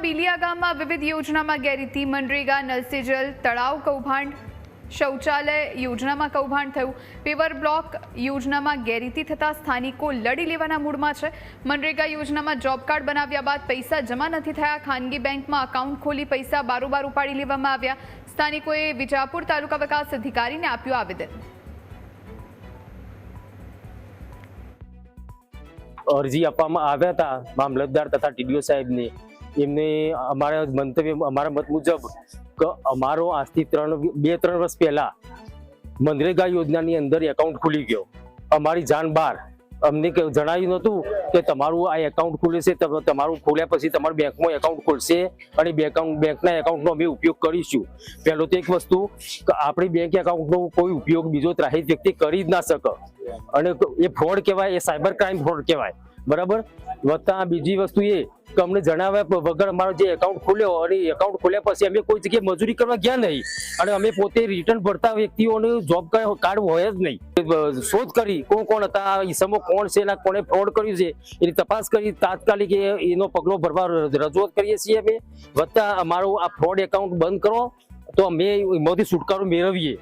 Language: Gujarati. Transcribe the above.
બીલિયા ગામમાં વિવિધ યોજનામાં ગેરરીતિ મનરેગા નલ જલ તળાવ કૌભાંડ, શૌચાલય યોજનામાં કૌભાંડ થયું. પેવર બ્લોક યોજનામાં ગેરરીતિ થતાં સ્થાનિકો લડી લેવાના મૂડમાં છે. મનરેગા યોજનામાં જોબ કાર્ડ બનાવ્યા બાદ પૈસા જમા નથી થયા. ખાનગી બેંકમાં અકાઉન્ટ ખોલી પૈસા બારોબાર ઉપાડી લેવામાં આવ્યા. સ્થાનિકોએ વિજાપુર તાલુકા વિકાસ અધિકારીને આપ્યું આવેદન. અરજી આપવામાં આવ્યા હતા. મામલતદાર તથા ટીડીઓ સાહેબને એમને અમારા મંતવ્ય, અમારા મત મુજબ અમારો આજથી ત્રણ, બે, ત્રણ વર્ષ પહેલા મનરેગા યોજનાની અંદર એકાઉન્ટ ખુલી ગયો. અમારી જાણ બહાર. અમને જણાવ્યું નહોતું કે તમારું આ એકાઉન્ટ ખુલે છે તમારું ખોલ્યા પછી તમારું બેંકમાં એકાઉન્ટ ખોલશે અને બે બેંકના એકાઉન્ટનો અમે ઉપયોગ કરીશું. પહેલો તો એક વસ્તુ કે આપણી બેંક એકાઉન્ટનો કોઈ ઉપયોગ બીજો ત્રાહિત વ્યક્તિ કરી જ ના શકે. અને એ ફ્રોડ કહેવાય, એ સાયબર ક્રાઇમ ફ્રોડ કહેવાય. બરાબર? વત્તા બીજી વસ્તુ એ, કે અમને જણાવ્યા વગર અમારો જે એકાઉન્ટ ખોલ્યો, અને એકાઉન્ટ ખોલ્યા પછી અમે કોઈ જગ્યાએ મજૂરી કરવા ગયા નહીં. અને અમે પોતે રિટર્ન ભરતા વ્યક્તિઓને જોબ કાર્ડ હોય જ નહીં. શોધ કરી, કોણ કોણ હતા ઈસમો કોણ છે, એના કોણે ફ્રોડ કર્યું છે, એની તપાસ કરી, તાત્કાલિક એનો પગલો ભરવા રજૂઆત કરીએ છીએ અમે. વત્તા અમારું આ ફ્રોડ એકાઉન્ટ બંધ કરો, તો અમે એમાંથી છુટકારો મેળવીએ.